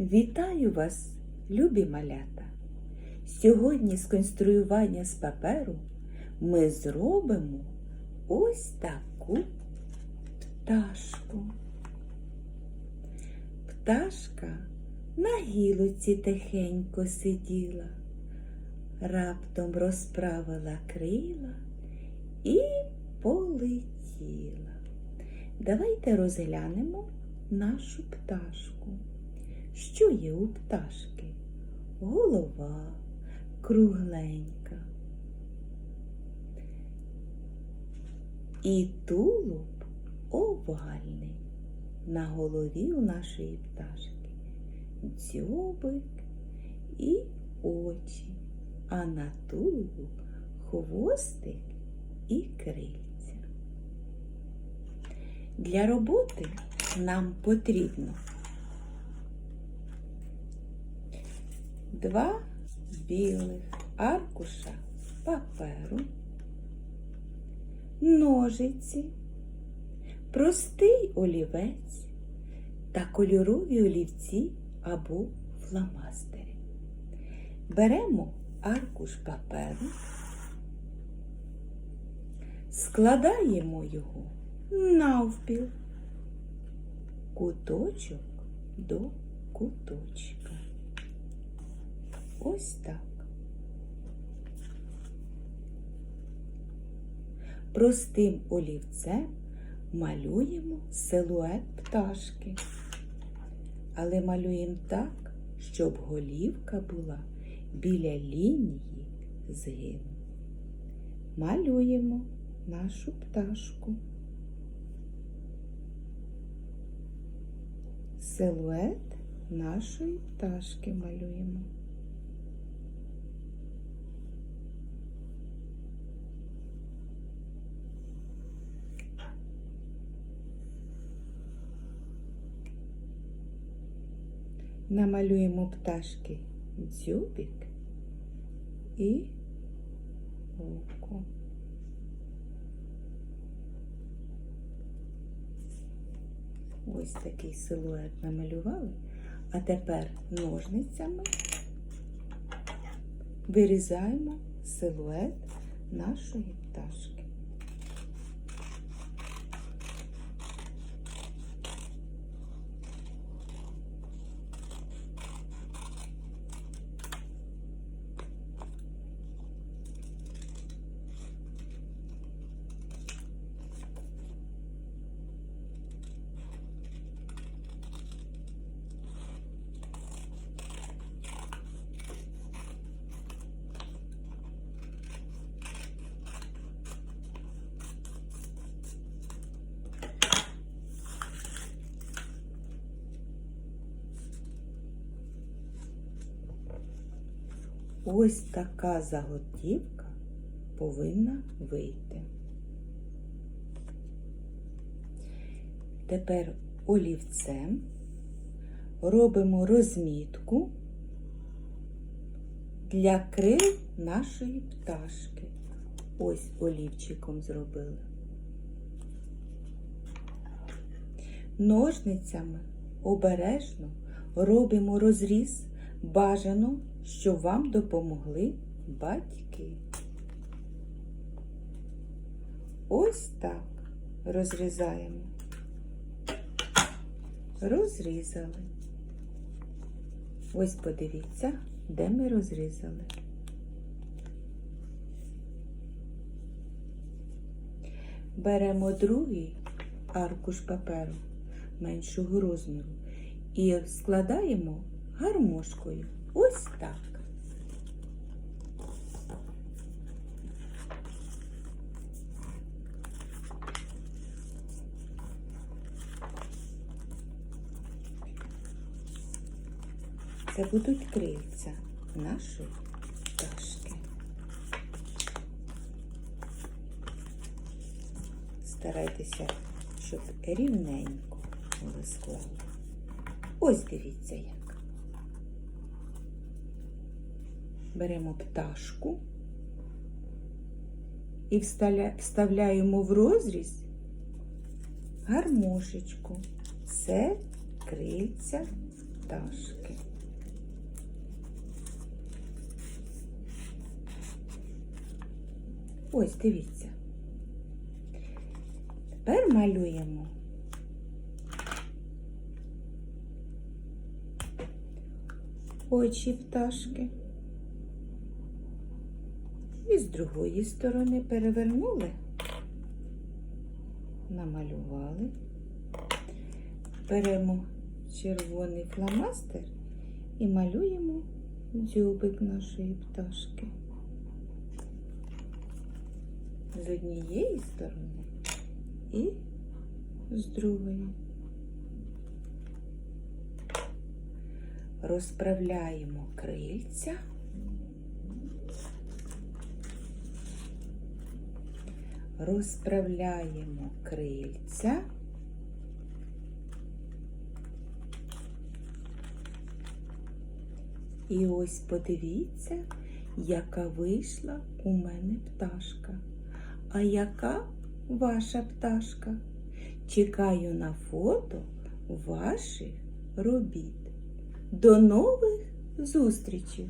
Вітаю вас, любі малята! Сьогодні з конструювання з паперу ми зробимо ось таку пташку. Пташка на гілоці тихенько сиділа, раптом розправила крила і полетіла. Давайте розглянемо нашу пташку. Що є у пташки? Голова кругленька. І тулуб овальний. На голові у нашої пташки дзьобик і очі, а на тулубу хвостик і крильця. Для роботи нам потрібно два білих аркуша паперу, ножиці, простий олівець та кольорові олівці або фломастери. Беремо аркуш паперу, складаємо його навпіл, куточок до куточка. Ось так. Простим олівцем малюємо силует пташки, але малюємо так, щоб голівка була біля лінії згину. Малюємо нашу пташку. Силует нашої пташки малюємо. Намалюємо пташки дзьобик і око. Ось такий силует намалювали, а тепер ножницями вирізаємо силует нашої пташки. Ось така заготівка повинна вийти. Тепер олівцем робимо розмітку для крил нашої пташки. Ось олівчиком зробили. Ножницями обережно робимо розріз бажано, щоб вам допомогли батьки. Ось так розрізаємо. Розрізали. Ось подивіться, де ми розрізали. Беремо другий аркуш паперу меншого розміру і складаємо гармошкою. Ось так. Це будуть крильця нашої пташки. Старайтеся, щоб рівненько ви склали. Ось дивіться як. Беремо пташку і вставляємо в розріз гармошечку. Це крильця пташки. Ось, дивіться. Тепер малюємо очі пташки. І з другої сторони перевернули, намалювали. Беремо червоний фломастер і малюємо дзьобик нашої пташки. З однієї сторони і з другої. Розправляємо крильця. Розправляємо крильця. І ось подивіться, яка вийшла у мене пташка. А яка ваша пташка? Чекаю на фото ваших робіт. До нових зустрічей!